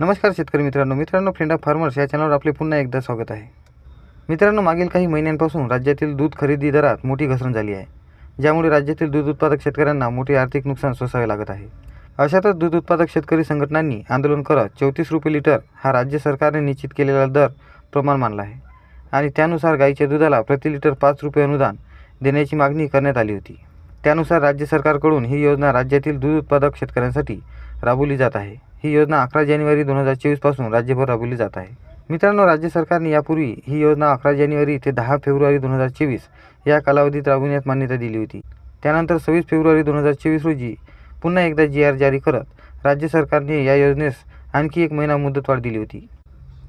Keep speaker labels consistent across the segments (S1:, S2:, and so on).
S1: नमस्कार शेतकरी मित्रांनो. मित्रांनो फ्रेंड ऑफ फार्मर्स या चॅनलवर आपले पुन्हा एकदा स्वागत आहे. मित्रांनो मागील काही महिन्यांपासून राज्यातील दूध खरेदी दरात मोठी घसरण झाली आहे ज्यामुळे राज्यातील दूध उत्पादक शेतकऱ्यांना मोठे आर्थिक नुकसान सोसावे लागत आहे. अशातच दूध उत्पादक शेतकरी संघटनांनी आंदोलन करत चौतीस रुपये लिटर हा राज्य सरकारने निश्चित केलेला दर प्रमाण मानला आहे आणि त्यानुसार गाईच्या दुधाला प्रति लिटर पाच रुपये अनुदान देण्याची मागणी करण्यात आली होती. त्यानुसार राज्य सरकारकडून ही योजना राज्यातील दूध उत्पादक शेतकऱ्यांसाठी राबवली जात आहे. ही योजना अकरा जानेवारी दोन हजार चोवीसपासून राज्यभर राबवली जात आहे. मित्रांनो राज्य सरकारने यापूर्वी ही योजना अकरा जानेवारी ते दहा फेब्रुवारी दोन हजार चोवीस या कालावधीत राबविण्यास मान्यता दिली होती. त्यानंतर सव्वीस फेब्रुवारी दोन हजार चोवीस रोजी पुन्हा एकदा जी आर जारी करत राज्य सरकारने या योजनेस आणखी एक महिना मुदतवाढ दिली होती.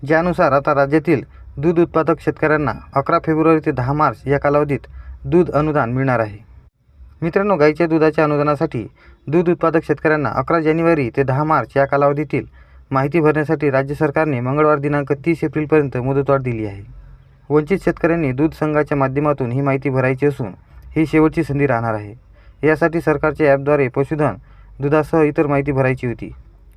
S1: ज्यानुसार आता राज्यातील दूध उत्पादक शेतकऱ्यांना अकरा फेब्रुवारी ते दहा मार्च या कालावधीत दूध अनुदान मिळणार आहे. मित्रांनो गाईच्या दुधाच्या अनुदानासाठी दूध उत्पादक शेतकऱ्यांना अकरा जानेवारी ते दहा मार्च या कालावधीतील माहिती भरण्यासाठी राज्य सरकारने मंगळवार दिनांक तीस एप्रिलपर्यंत मुदतवाढ दिली आहे. वंचित शेतकऱ्यांनी दूध संघाच्या माध्यमातून ही माहिती भरायची असून ही शेवटची संधी राहणार आहे. यासाठी सरकारच्या ॲपद्वारे पशुधन दुधासह इतर माहिती भरायची होती.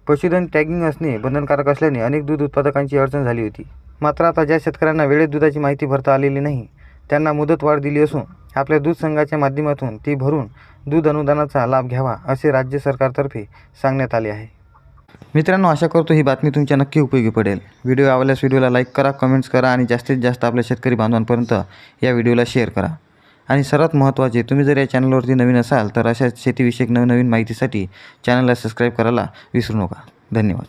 S1: पशुधन टॅगिंग असणे बंधनकारक असल्याने अनेक दूध उत्पादकांची अडचण झाली होती. मात्र आता ज्या शेतकऱ्यांना वेळेत दुधाची माहिती भरता आलेली नाही त्यांना मुदतवाढ दिली असून आपल्या दूध संघाच्या माध्यमातून ती भरून दूध अनुदानाचा लाभ घ्यावा असे राज्य सरकारतर्फे सांगण्यात आले आहे. मित्रांनो आशा करतो ही बातमी तुमच्या नक्की उपयोगी पडेल. व्हिडिओ आवडल्यास व्हिडिओला लाईक करा कमेंट्स करा आणि जास्तीत जास्त आपल्या शेतकरी बांधवांपर्यंत या व्हिडिओला शेअर करा. आणि सर्वात महत्त्वाचे तुम्ही जर या चॅनलवरती नवीन असाल तर अशा शेतीविषयक नवनवीन माहितीसाठी चॅनलला सबस्क्राईब करायला विसरू नका. धन्यवाद.